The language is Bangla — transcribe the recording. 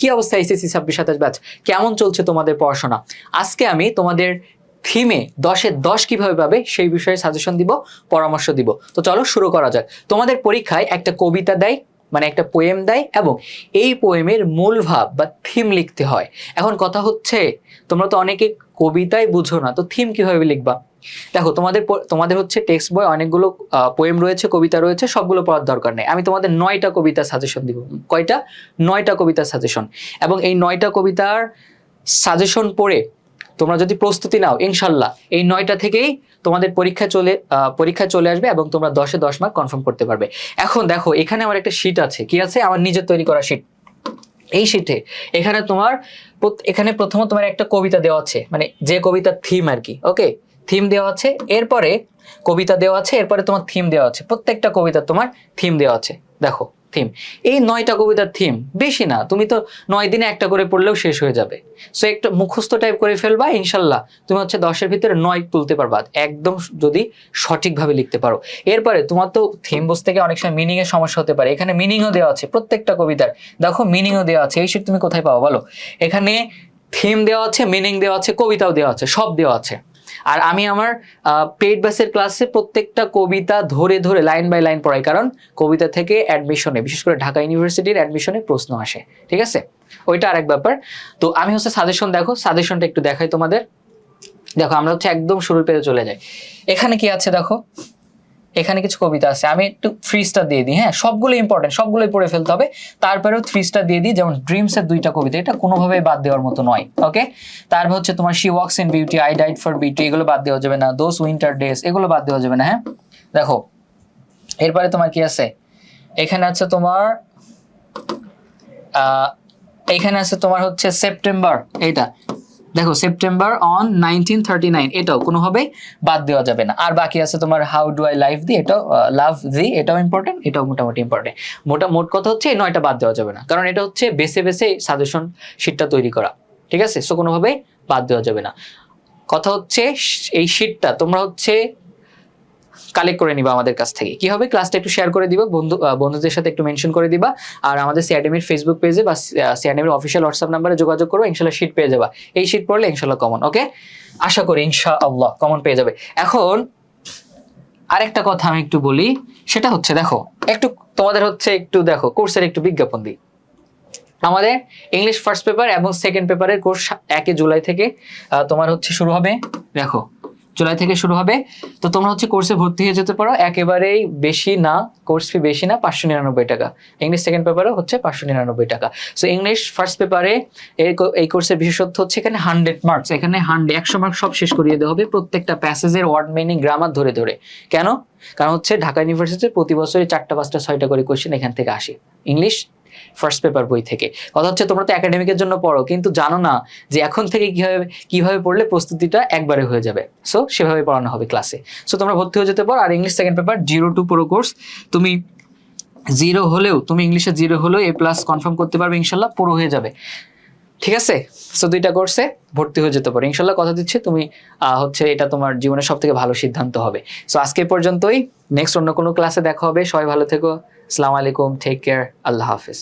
কি অবস্থা এসএসসি ছাব্বিশ, সাতাশ ব্যাচ কেমন চলছে তোমাদের পড়াশোনা? আজকে আমি তোমাদের থিমে দশে দশ কীভাবে পাবে সেই বিষয়ে সাজেশন দিব, পরামর্শ দিব। তো চলো শুরু করা যাক। তোমাদের পরীক্ষায় একটা কবিতা দেয় মানে একটা পোয়েম দেয় এবং এই পোয়েমের মূল ভাব বা থিম লিখতে হয়। এখন কথা হচ্ছে, তোমরা তো অনেকে কবিতায় বুঝো না, তো থিম কীভাবে লিখবা? দেখো, তোমাদের তোমাদের হচ্ছে টেক্সট বই অনেকগুলো পোয়েম রয়েছে, কবিতা রয়েছে, সবগুলো পড়ার দরকার নেই। আমি তোমাদের নয়টা কবিতা সাজেশন দিব। কয়টা? নয়টা কবিতার সাজেশন এবং এই নয়টা কবিতার সাজেশন পড়ে তোমরা যদি প্রস্তুতি নাও, ইনশাল্লাহ এই নয়টা থেকেই তোমাদের পরীক্ষা চলে পরীক্ষা চলে আসবে এবং তোমরা দশে দশ মার্ক কনফার্ম করতে পারবে। এখন দেখো, এখানে আমার একটা শিট আছে। কি আছে? আমার নিজের তৈরি করা শিট এই শিটে এখানে তোমার এখানে প্রথমত তোমার একটা কবিতা দেওয়া আছে। মানে যে কবিতার থিম আর কি ওকে থিম দেওয়া আছে, এরপরে কবিতা দেওয়া আছে, এরপরে তোমার থিম দেওয়া আছে। প্রত্যেকটা কবিতা তোমার থিম দেওয়া আছে। দেখো থিম এই নয়টা কবিতার থিম বেশি না, তুমি তো নয় দিনে একটা করে পড়লেও শেষ হয়ে যাবে। সো একটা মুখস্থ টাইপ করে ফেলবা, ইনশাল্লাহ। তুমি হচ্ছে দশের ভিতরে নয় তুলতে পারবা, একদম যদি সঠিকভাবে লিখতে পারো। এরপরে তোমার তো থিম বুঝতে গিয়ে অনেক সময় মিনিংয়ের সমস্যা হতে পারে। এখানে মিনিংও দেওয়া আছে, প্রত্যেকটা কবিতার। দেখো মিনিংও দেওয়া আছে। এই শিট তুমি কোথায় পাবো বলো? এখানে থিম দেওয়া আছে মিনিং দেওয়া আছে, কবিতাও দেওয়া আছে, সব দেওয়া আছে। আর আমি আমার পেইড বাসের ক্লাসে প্রত্যেকটা কবিতা ধরে ধরে লাইন বাই লাইন পড়াই। কারণ কবিতা থেকে অ্যাডমিশনে বিশেষ করে ঢাকা ইউনিভার্সিটির অ্যাডমিশনে প্রশ্ন আসে। ঠিক আছে? ওইটা আরেক ব্যাপার। তো আমি হচ্ছে সাজেশন দেখো সাজেশনটা একটু দেখাই তোমাদের। দেখো, আমরা হচ্ছে একদম শুরুর পেজে চলে যাই। এখানে কি আছে, দেখো? এখানে কিছু কবিতা আছে, আমি একটু থ্রি স্টার দিয়ে দিই হ্যাঁ? সবগুলো ইম্পর্টেন্ট সবগুলোই পড়ে ফেলতে হবে। তারপরেও থ্রি স্টার দিয়ে দিই, যেমন ড্রিমসের দুইটা কবিতা, এটা কোনোভাবেই বাদ দেওয়ার মতো নয় ওকে তারপর হচ্ছে তোমার she walks in beauty I died for beauty এগুলো বাদ দেওয়া যাবে না দোজ উইন্টার ডেজ এগুলো বাদ দেওয়া যাবে না হ্যাঁ? দেখো, এরপরে তোমার কি আছে? এখানে আছে তোমার এখানে আছে তোমার হচ্ছে সেপ্টেম্বর এটা দেখো September on nineteen thirty nine এটাও কোনোভাবেই বাদ দেওয়া যাবে না। আর বাকি আছে তোমার how do I love thee এটাও লাভ দি এটাও ইম্পর্টেন্ট এটাও মোটামুটি ইম্পর্টেন্ট মোটা মোট কথা হচ্ছে, এই নয়টা বাদ দেওয়া যাবে না। কারণ এটা হচ্ছে বেছে বেছে সাজেশন শিটটা তৈরি করা। ঠিক আছে? সো কোনোভাবেই বাদ দেওয়া যাবে না। কথা হচ্ছে, এই শিটটা তোমরা হচ্ছে কালেক্ট করে নিবা আমাদের কাছ থেকে। কি হবে? ক্লাসটা একটু শেয়ার করে দিবা, বন্ধু বন্ধুদের সাথে একটু মেনশন করে দিবা, আর আমাদের সিআরডিমির ফেসবুক পেজে বা সিআরডিমির অফিসিয়াল হোয়াটসঅ্যাপ নাম্বারে যোগাযোগ করো, ইনশাল্লাহ শিট পেয়ে যাবা। এই শিট পড়লে ইনশাল্লাহ কমন ওকে আশা করি ইনশাআল্লাহ কমন পেয়ে যাবে। এখন আরেকটা কথা আমি একটু বলি, সেটা হচ্ছে, দেখো, একটু তোমাদের হচ্ছে একটু দেখো কোর্সের একটু বিজ্ঞাপন দিই। আমাদের ইংলিশ ফার্স্ট পেপার এবং সেকেন্ড পেপারের কোর্স একে জুলাই থেকে তোমার হচ্ছে শুরু হবে, দেখো জুলাই থেকে শুরু হবে। তো তোমরা হচ্ছে কোর্সে ভর্তি হয়ে যেতে পারো। একেবারেই বেশি না কোর্স ফি বেশি না, পাঁচশো নিরানব্বই টাকা। ইংলিশ সেকেন্ড পেপারও হচ্ছে পাঁচশো নিরানব্বই টাকা। সো ইংলিশ ফার্স্ট পেপারে এই কোর্সের বিশেষত্ব হচ্ছে এখানে হান্ড্রেড মার্কস এখানে হান্ড্রেড একশো মার্কস সব শেষ করিয়ে দেওয়া হবে প্রত্যেকটা প্যাসেজের ওয়ার্ড মিনিং গ্রামার ধরে ধরে। কেন? কারণ হচ্ছে ঢাকা ইউনিভার্সিটিতে প্রতি বছরই চারটা, পাঁচটা, ছয়টা করে কোশ্চেন এখান থেকে আসে। ইংলিশ ফার্স্ট পেপার বই থেকে। কথা হচ্ছে তোমরা তো একাডেমিকের জন্য পড়ো, কিন্তু জানো না যে এখন থেকে কীভাবে কীভাবে পড়লে প্রস্তুতিটা একবারে হয়ে যাবে। সো সেভাবে পড়ানো হবে ক্লাসে সো তোমরা ভর্তি হয়ে যেতে পারো। আর English second paper zero to পুরো কোর্স তুমি জিরো হলেও, তুমি ইংলিশে জিরো হলেও এ প্লাস কনফার্ম করতে পারবে, ইনশাল্লাহ পুরো হয়ে যাবে। ঠিক আছে? সো দুইটা কোর্সে ভর্তি হয়ে যেতে পারো। ইনশাল্লাহ কথা দিচ্ছি, তুমি হচ্ছে এটা তোমার জীবনের সব থেকে ভালো সিদ্ধান্ত হবে। সো আজকে পর্যন্তই। নেক্সট অন্য কোনো ক্লাসে দেখা হবে। সবাই ভালো থেকো। আলাইকুম টেক কেয়ার আল্লাহ হাফিজ